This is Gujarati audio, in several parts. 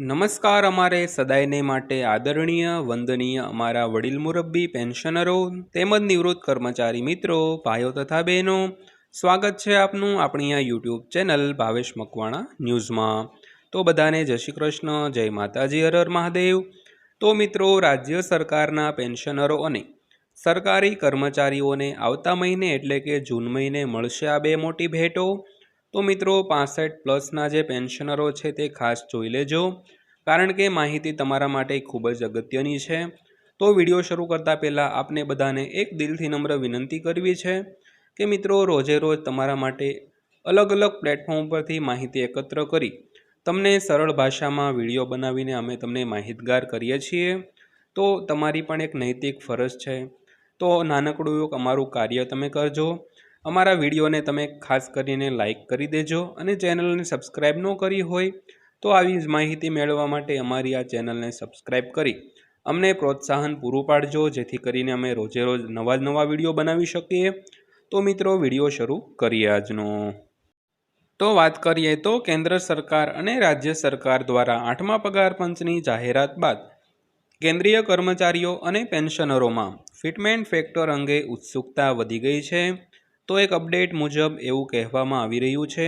નમસ્કાર અમારે સદાયને માટે આદરણીય, વંદનીય અમારા વડીલ મુરબ્બી પેન્શનરો, તેમજ નિવૃત્ત કર્મચારી મિત્રો, ભાઈઓ તથા બહેનો, સ્વાગત છે આપનું આપણી આ યુટ્યુબ ચેનલ ભાવેશ મકવાણા ન્યૂઝમાં. તો બધાને જય શ્રી કૃષ્ણ, જય માતાજી, હર હર મહાદેવ. તો મિત્રો, રાજ્ય સરકારના પેન્શનરો અને સરકારી કર્મચારીઓને આવતા મહિને એટલે કે જૂન મહિને મળશે આ બે મોટી ભેટો. તો મિત્રો પાસઠ પ્લસના જે પેન્શનરો છે તે ખાસ જોઈ લેજો, કારણ કે માહિતી તમારા માટે ખૂબ જ અગત્યની છે. તો વીડિયો શરૂ કરતાં પહેલાં આપને બધાને એક દિલથી નમ્ર વિનંતી કરવી છે કે મિત્રો રોજે રોજ તમારા માટે અલગ અલગ પ્લેટફોર્મ પરથી માહિતી એકત્ર કરી તમને સરળ ભાષામાં વીડિયો બનાવીને અમે તમને માહિતગાર કરીએ છીએ. તો તમારી પણ એક નૈતિક ફરજ છે. તો નાનકડું એવું અમારું કાર્ય તમે કરજો. અમારા વિડીયોને તમે ખાસ કરીને લાઈક કરી દેજો અને ચેનલને સબસ્ક્રાઈબ ન કરી હોય તો આવી જ માહિતી મેળવવા માટે અમારી આ ચેનલને સબસ્ક્રાઈબ કરી. અમને પ્રોત્સાહન પૂરું પાડજો, જેથી કરીને અમે રોજે રોજ નવા જ નવા વીડિયો બનાવી શકીએ. તો મિત્રો, વીડિયો શરૂ કરીએ આજનો. તો વાત કરીએ તો કેન્દ્ર સરકાર અને રાજ્ય સરકાર દ્વારા આઠમા પગાર પંચની જાહેરાત બાદ કેન્દ્રીય કર્મચારીઓ અને પેન્શનરોમાં ફિટમેન્ટ ફેક્ટર અંગે ઉત્સુકતા વધી ગઈ છે. તો એક અપડેટ મુજબ એવું કહેવામાં આવી રહ્યું છે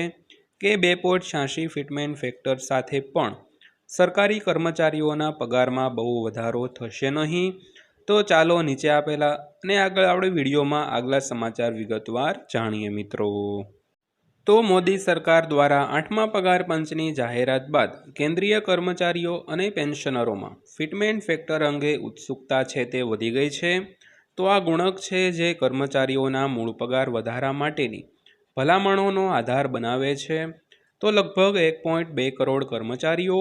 કે બે પોઈન્ટ છ્યાસી ફિટમેન્ટ ફેક્ટર સાથે પણ સરકારી કર્મચારીઓના પગારમાં બહુ વધારો થશે નહીં. તો ચાલો નીચે આપેલા અને આગળ આપણે વિડીયોમાં આગલા સમાચાર વિગતવાર જાણીએ મિત્રો. તો મોદી સરકાર દ્વારા આઠમા પગાર પંચની જાહેરાત બાદ કેન્દ્રીય કર્મચારીઓ અને પેન્શનરોમાં ફિટમેન્ટ ફેક્ટર અંગે ઉત્સુકતા છે તે વધી ગઈ છે. તો આ ગુણક છે જે કર્મચારીઓના મૂળ પગાર વધારા માટેની ભલામણોનો આધાર બનાવે છે. તો લગભગ એક પોઈન્ટ બે કરોડ કર્મચારીઓ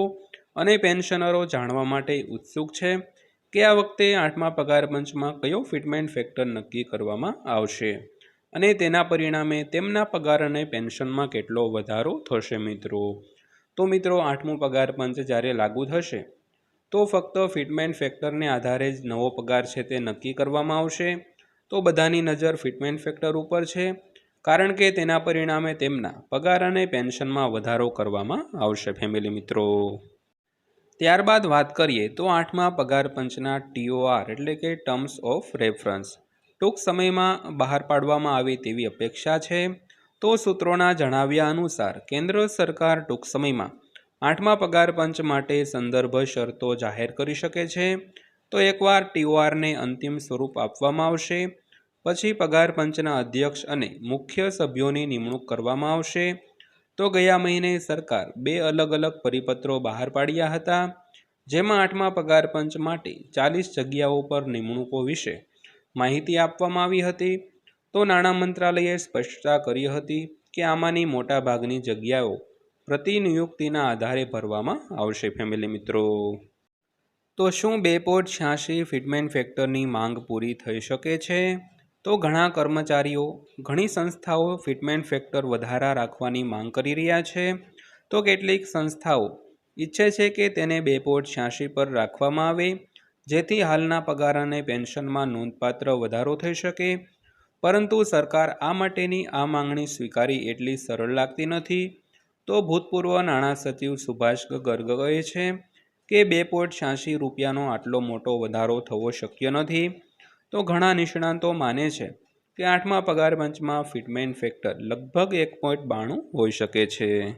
અને પેન્શનરો જાણવા માટે ઉત્સુક છે કે આ વખતે આઠમા પગાર પંચમાં કયો ફિટમેન્ટ ફેક્ટર નક્કી કરવામાં આવશે અને તેના પરિણામે તેમના પગાર અને પેન્શનમાં કેટલો વધારો થશે મિત્રો? તો મિત્રો, આઠમું પગાર પંચ જ્યારે લાગુ થશે તો ફક્ત ફિટમેન્ટ ફેક્ટરને આધારે જ નવો પગાર છે તે નક્કી કરવામાં આવશે. તો બધાની નજર ફિટમેન્ટ ફેક્ટર ઉપર છે, કારણ કે તેના પરિણામે તેમના પગાર અને પેન્શનમાં વધારો કરવામાં આવશે, ફેમિલી મિત્રો. ત્યારબાદ વાત કરીએ તો આઠમા પગાર પંચના ટીઓઆર એટલે કે ટર્મ્સ ઓફ રેફરન્સ. ટૂંક સમયમાં બહાર પાડવામાં આવે તેવી અપેક્ષા છે. તો સૂત્રોના જણાવ્યા અનુસાર, કેન્દ્ર સરકાર ટૂંક સમયમાં આઠમા પગાર પંચ માટે સંદર્ભ શરતો જાહેર કરી શકે છે. તો એકવાર ટીઓઆરને અંતિમ સ્વરૂપ આપવામાં આવશે. પછી પગાર પંચના અધ્યક્ષ અને મુખ્ય સભ્યોની નિમણૂક કરવામાં આવશે. તો ગયા મહિને સરકાર બે અલગ અલગ પરિપત્રો બહાર પાડ્યા હતા, જેમાં આઠમા પગાર પંચ માટે ચાલીસ જગ્યાઓ પર નિમણૂકો વિશે માહિતી આપવામાં આવી હતી. તો નાણાં મંત્રાલયે સ્પષ્ટતા કરી હતી કે આમાંની મોટાભાગની જગ્યાઓ પ્રતિનિયુક્તિના આધારે ભરવામાં આવશે ફેમિલી મિત્રો. તો શું બે પોઈન્ટ છ્યાસી ફિટમેન ફેક્ટરની માંગ પૂરી થઈ શકે છે? તો ઘણા કર્મચારીઓ, ઘણી સંસ્થાઓ ફિટમેન્ટ ફેક્ટર વધારા રાખવાની માંગ કરી રહ્યા છે. તો કેટલીક સંસ્થાઓ ઈચ્છે છે કે તેને બે પોઈન્ટ છ્યાસી પર રાખવામાં આવે, જેથી હાલના પગાર અને પેન્શનમાં નોંધપાત્ર વધારો થઈ શકે. પરંતુ સરકાર આ માટેની આ માંગણી સ્વીકારી એટલી સરળ લાગતી નથી. તો ભૂતપૂર્વ નાણાં સચિવ સુભાષ ગર્ગ કહે છે કે બે પોઈન્ટ છ્યાસી રૂપિયાનો આટલો મોટો વધારો થવો શક્ય નથી. તો ઘણા નિષ્ણાંતો માને છે કે આઠમા પગાર પંચમાં ફિટમેન ફેક્ટર લગભગ એક પોઈન્ટ બાણું હોઈ શકે છે.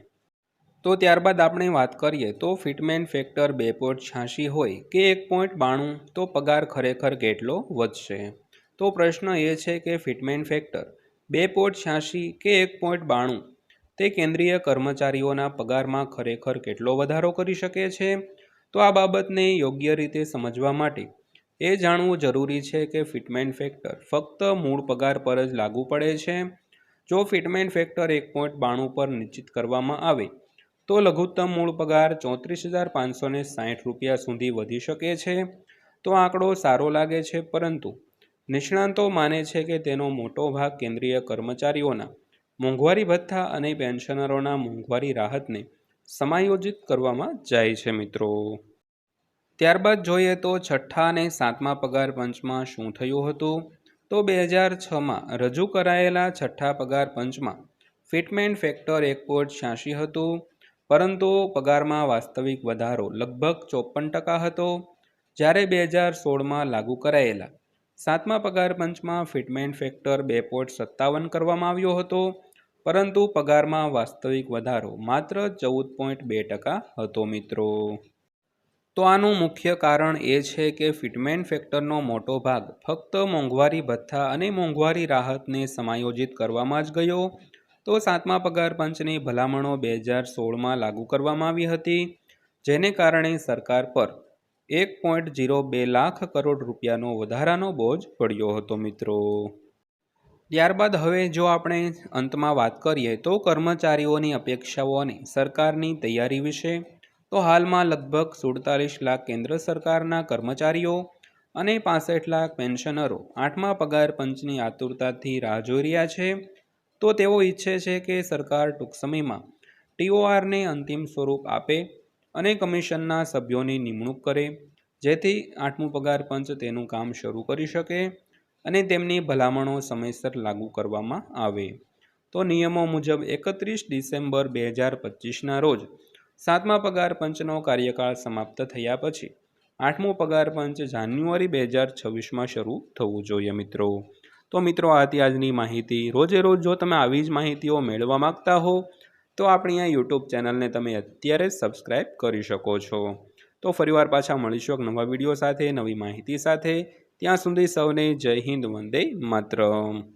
તો ત્યારબાદ આપણે વાત કરીએ તો ફિટમેન ફેક્ટર બે પોઈન્ટ છ્યાસી હોય કે એક પોઈન્ટ બાણું, તો પગાર ખરેખર કેટલો વધશે? તો પ્રશ્ન એ છે કે ફિટમેન ફેક્ટર બે પોઈન્ટ છ્યાસી કે એક પોઈન્ટ બાણું તે કેન્દ્રીય કર્મચારીઓના પગારમાં ખરેખર કેટલો વધારો કરી શકે છે? તો આ બાબતને યોગ્ય રીતે સમજવા માટે એ જાણવું જરૂરી છે કે ફિટમેન્ટ ફેક્ટર ફક્ત મૂળ પગાર પર જ લાગુ પડે છે. જો ફિટમેન્ટ ફેક્ટર એક પોઈન્ટ બાણું પર નિશ્ચિત કરવામાં આવે, તો લઘુત્તમ મૂળ પગાર ચોત્રીસ હજાર પાંચસો ને સાહીઠ રૂપિયા સુધી વધી શકે છે. તો આંકડો સારો લાગે છે, પરંતુ નિષ્ણાંતો માને છે કે તેનો મોટો ભાગ કેન્દ્રીય કર્મચારીઓના મોંઘવારી ભથ્થા અને પેન્શનરોના મોંઘવારી રાહતને સમાયોજિત કરવામાં જાય છે મિત્રો. ત્યારબાદ જોઈએ તો છઠ્ઠા અને સાતમા પગાર પંચમાં શું થયું હતું? તો બે હજાર છમાં રજૂ કરાયેલા છઠ્ઠા પગાર પંચમાં ફિટમેન્ટ ફેક્ટર એક પોઈન્ટ છ્યાસી હતું, પરંતુ પગારમાં વાસ્તવિક વધારો લગભગ ચોપન ટકા હતો. જ્યારે બે હજાર સોળમાં લાગુ કરાયેલા સાતમા પગાર પંચમાં ફિટમેન્ટ ફેક્ટર બે પોઈન્ટ સત્તાવન કરવામાં આવ્યો હતો, પરંતુ પગારમાં વાસ્તવિક વધારો માત્ર ચૌદ પોઈન્ટ બે ટકા હતો મિત્રો. તો આનું મુખ્ય કારણ એ છે કે ફિટમેન્ટ ફેક્ટરનો મોટો ભાગ ફક્ત મોંઘવારી ભથ્થા અને મોંઘવારી રાહતને સમાયોજિત કરવામાં જ ગયો. તો સાતમા પગાર પંચની ભલામણો બે હજાર સોળમાં લાગુ કરવામાં આવી હતી, જેને કારણે સરકાર પર એક પોઈન્ટ જીરો બે લાખ કરોડ રૂપિયાનો વધારાનો બોજ પડ્યો હતો, મિત્રો. ત્યારબાદ હવે જો આપણે અંતમાં વાત કરીએ તો કર્મચારીઓની અપેક્ષાઓ અને સરકારની તૈયારી વિશે, તો હાલમાં લગભગ સુડતાલીસ લાખ કેન્દ્ર સરકારના કર્મચારીઓ અને પાસઠ લાખ પેન્શનરો આઠમા પગાર પંચની આતુરતાથી રાહ જોઈ રહ્યા છે. તો તેઓ ઈચ્છે છે કે સરકાર ટૂંક સમયમાં ટીઓઆરને અંતિમ સ્વરૂપ આપે અને કમિશનના સભ્યોની નિમણૂક કરે, જેથી આઠમું પગાર પંચ તેનું કામ શરૂ કરી શકે અને તેમની ભલામણો સમયસર લાગુ કરવામાં આવે. તો નિયમો મુજબ એકત્રીસ ડિસેમ્બર બે હજાર પચીસના રોજ સાતમા પગાર પંચનો કાર્યકાળ સમાપ્ત થયા પછી આઠમું પગાર પંચ જાન્યુઆરી બે હજાર છવ્વીસમાં શરૂ થવું જોઈએ મિત્રો. તો મિત્રો, આ હતી આજની માહિતી. રોજે રોજ જો તમે આવી જ માહિતીઓ મેળવવા માગતા હો તો આપણી આ યુટ્યુબ ચેનલને તમે અત્યારે સબસ્ક્રાઈબ કરી શકો છો. તો ફરીવાર પાછા મળીશું એક નવા વીડિયો સાથે, નવી માહિતી સાથે. ત્યાં સુધી સૌને જય હિન્દ, વંદે માતરમ.